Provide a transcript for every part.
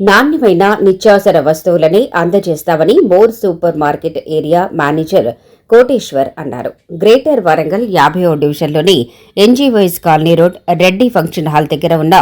నాణ్యమైన నిత్యావసర వస్తువులని అందజేస్తామని More super market area manager Koteshwar అన్నారు. గ్రేటర్ వరంగల్ యాభైవ డివిజన్లోని NGOs colony road Reddy function hall దగ్గర ఉన్న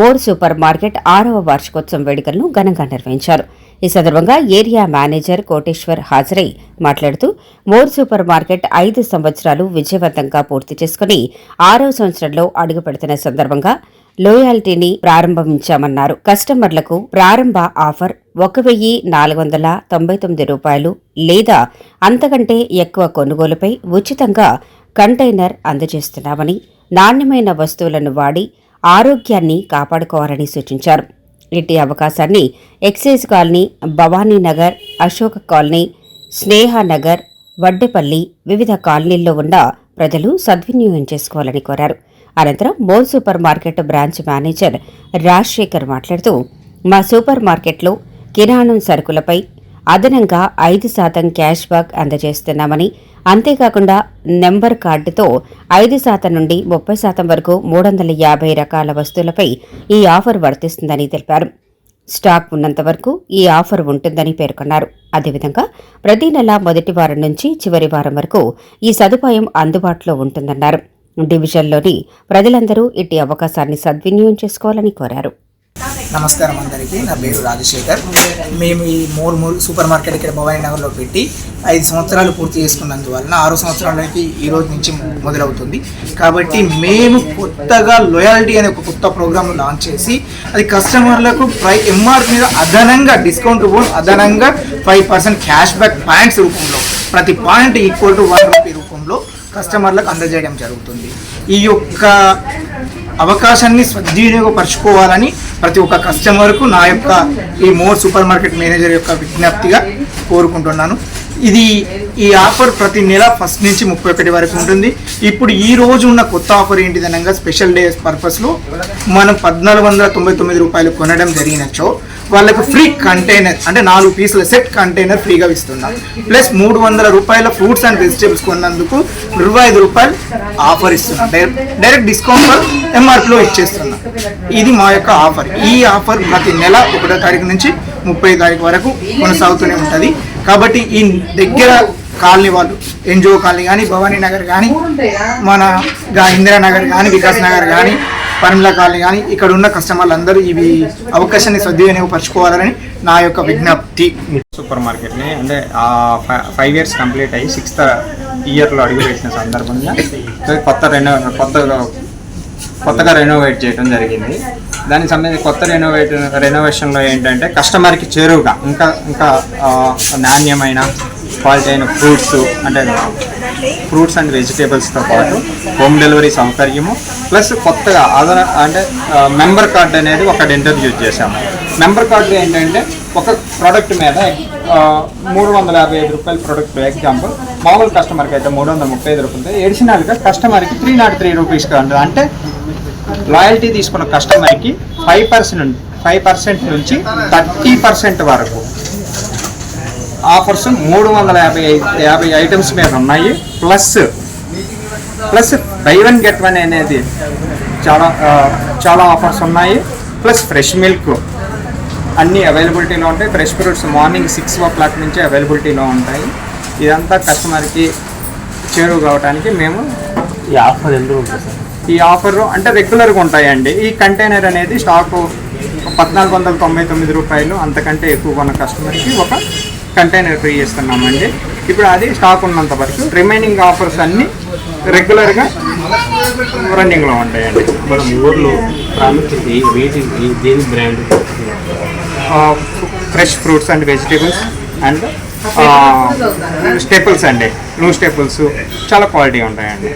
మోర్ సూపర్ మార్కెట్ ఆరవ వార్షికోత్సవం వేడుకలను ఘనంగా నిర్వహించారు. ఈ సందర్భంగా ఏరియా మేనేజర్ కోటేశ్వర్ హాజరై మాట్లాడుతూ మోర్ సూపర్ మార్కెట్ ఐదు సంవత్సరాలు విజయవంతంగా పూర్తి చేసుకుని ఆరవ సంవత్సరంలో అడుగుపెడుతున్న సందర్భంగా లోయాలిటీని ప్రారంభించామన్నారు. కస్టమర్లకు ప్రారంభ ఆఫర్ ఒక వెయ్యి నాలుగు వందల తొంభై తొమ్మిది రూపాయలు లేదా అంతకంటే ఎక్కువ కొనుగోలుపై ఉచితంగా కంటైనర్ అందజేస్తున్నామని నాణ్యమైన వస్తువులను వాడి ఆరోగ్యాన్ని కాపాడుకోవాలని సూచించారు. ఇట్టి అవకాశాన్ని excise colony Bhavaninagar Ashok colony Snehanagar Vaddepalli వివిధ కాలనీల్లో ఉన్న ప్రజలు సద్వినియోగం చేసుకోవాలని కోరారు. అనంతరం mole super market branch manager Rajasekhar మాట్లాడుతూ మా సూపర్ మార్కెట్లో కిరాణం సరుకులపై అదనంగా ఐదు శాతం క్యాష్ బ్యాక్ అందజేస్తున్నామని అంతేకాకుండా నెంబర్ కార్డుతో ఐదు శాతం నుండి ముప్పై శాతం వరకు మూడు వందల యాభై రకాల వస్తువులపై ఈ ఆఫర్ వర్తిస్తుందని తెలిపారు. స్టాక్ ఉన్నంత వరకు ఈ ఆఫర్ ఉంటుందని పేర్కొన్నారు. అదేవిధంగా ప్రతి నెల మొదటి వారం నుంచి చివరి వారం వరకు ఈ సదుపాయం అందుబాటులో ఉంటుందన్నారు. డివిజన్లోని ప్రజలందరూ ఇట్టి అవకాశాన్ని సద్వినియోగం చేసుకోవాలని కోరారు. నమస్కారం అందరికీ. నా పేరు రాజశేఖర్. మేము ఈ మోర్ మోర్ సూపర్ మార్కెట్ ఇక్కడ భవానీ నగర్లో పెట్టి ఐదు సంవత్సరాలు పూర్తి చేసుకున్నందువలన ఆరు సంవత్సరాలకి ఈ రోజు నుంచి మొదలవుతుంది. కాబట్టి మేము కొత్తగా లోయాలిటీ అనే ఒక కొత్త ప్రోగ్రామ్ లాంచ్ చేసి అది కస్టమర్లకు ప్రై ఎంఆర్ మీద అదనంగా డిస్కౌంట్ కూడా అదనంగా five percent cash back points రూపంలో ప్రతి point equal to one rupee రూపంలో కస్టమర్లకు అందజేయడం జరుగుతుంది. ఈ యొక్క అవకాశాన్ని సద్వినియోగపరచుకోవాలని ప్రతి ఒక్క కస్టమర్కు నా యొక్క ఈ మోర్ సూపర్ మార్కెట్ మేనేజర్ యొక్క విజ్ఞప్తిగా కోరుకుంటున్నాను. ఇది ఈ ఆఫర్ ప్రతి నెల ఫస్ట్ నుంచి ముప్పై ఒకటి వరకు ఉంటుంది. ఇప్పుడు ఈ రోజు ఉన్న కొత్త ఆఫర్ ఏంటిదనగా స్పెషల్ డే పర్పస్లో మనం పద్నాలుగు వందల తొంభై తొమ్మిది రూపాయలు కొనడం జరిగినచ్చో వాళ్ళకు ఫ్రీ కంటైనర్ అంటే నాలుగు పీసుల సెట్ కంటైనర్ ఫ్రీగా ఇస్తున్నాం. ప్లస్ మూడు వందల రూపాయల ఫ్రూట్స్ అండ్ వెజిటేబుల్స్ కొన్నందుకు ఇరవై ఐదు రూపాయలు ఆఫర్ ఇస్తున్నాం. డైరెక్ట్ డైరెక్ట్ డిస్కౌంట్ ఎంఆర్పిలో ఇచ్చేస్తున్నాం. ఇది మా యొక్క ఆఫర్. ఈ ఆఫర్ ప్రతి నెల ఒకటో తారీఖు నుంచి ముప్పై తారీఖు వరకు కొనసాగుతూనే ఉంటుంది. కాబట్టి ఈ దగ్గర కాలనీ వాళ్ళు ఎన్జిఓ కాలనీ కానీ భవానీ నగర్ కానీ మన ఇందిరానగర్ కానీ వికాస్ నగర్ కానీ పరిమళ కాలనీ కానీ ఇక్కడ ఉన్న కస్టమర్లు అందరూ ఇవి అవకాశాన్ని సద్వినియోగపరచుకోవాలని నా యొక్క విజ్ఞప్తి. సూపర్ మార్కెట్ని అంటే ఫైవ్ ఇయర్స్ కంప్లీట్ అయ్యి సిక్స్త్ ఇయర్లో అడుగుపెట్టిన సందర్భంగా కొత్త రెండు కొత్తగా కొత్తగా రెనోవేట్ చేయడం జరిగింది. దానికి సంబంధించి కొత్త రెనోవేట్ రెనోవేషన్లో ఏంటంటే కస్టమర్కి చేరువుగా ఇంకా ఇంకా నాణ్యమైన క్వాలిటీ అయిన ఫ్రూట్స్ అంటే ఫ్రూట్స్ అండ్ వెజిటేబుల్స్తో పాటు హోమ్ డెలివరీ సౌకర్యము ప్లస్ కొత్తగా అదన అంటే మెంబర్ కార్డ్ అనేది ఒకటి ఇంట్రడ్యూస్ చేశాము. మెంబర్ కార్డు ఏంటంటే ఒక ప్రోడక్ట్ మీద మూడు వందల యాభై ఐదు రూపాయల ప్రోడక్ట్ ఎగ్జాంపుల్ మామూలు కస్టమర్కి అయితే మూడు వందల ముప్పై ఐదు రూపాయలు ఎడిషనల్గా కస్టమర్కి త్రీ నాట్ త్రీ రూపీస్గా ఉంటుంది అంటే లాయల్టీ తీసుకున్న కస్టమర్కి ఫైవ్ పర్సెంట్ ఫైవ్ పర్సెంట్ నుంచి థర్టీ పర్సెంట్ వరకు. ఆఫర్స్ మూడు వందల యాభై యాభై ఐటమ్స్ మీద ఉన్నాయి. Plus plus buy one get one అనేది చాలా చాలా ఆఫర్స్ ఉన్నాయి. ప్లస్ ఫ్రెష్ మిల్క్ అన్నీ అవైలబిలిటీలో ఉంటాయి. Fresh fruits morning six o'clock నుంచి అవైలబిలిటీలో ఉంటాయి. ఇదంతా కస్టమర్కి చేరువు కావడానికి మేము ఈ ఆఫర్ ఎందుకు ఉంటుంది? సార్ ఈ ఆఫర్ అంటే రెగ్యులర్గా ఉంటాయండి. ఈ కంటైనర్ అనేది స్టాకు పద్నాలుగు వందల తొంభై తొమ్మిది రూపాయలు. అంతకంటే ఎక్కువ ఉన్న కస్టమర్కి ఒక కంటైనర్ ఫ్రీ చేస్తున్నామండి. ఇప్పుడు అది స్టాక్ ఉన్నంత వరకు రిమైనింగ్ ఆఫర్స్ అన్నీ రెగ్యులర్గా రన్నింగ్లో ఉంటాయండి. మన ఊర్లో ప్రాముఖ్యత వేటి దేని brand? Fresh fruits and vegetables and staples అండి. New staples. చాలా క్వాలిటీ ఉంటాయండి.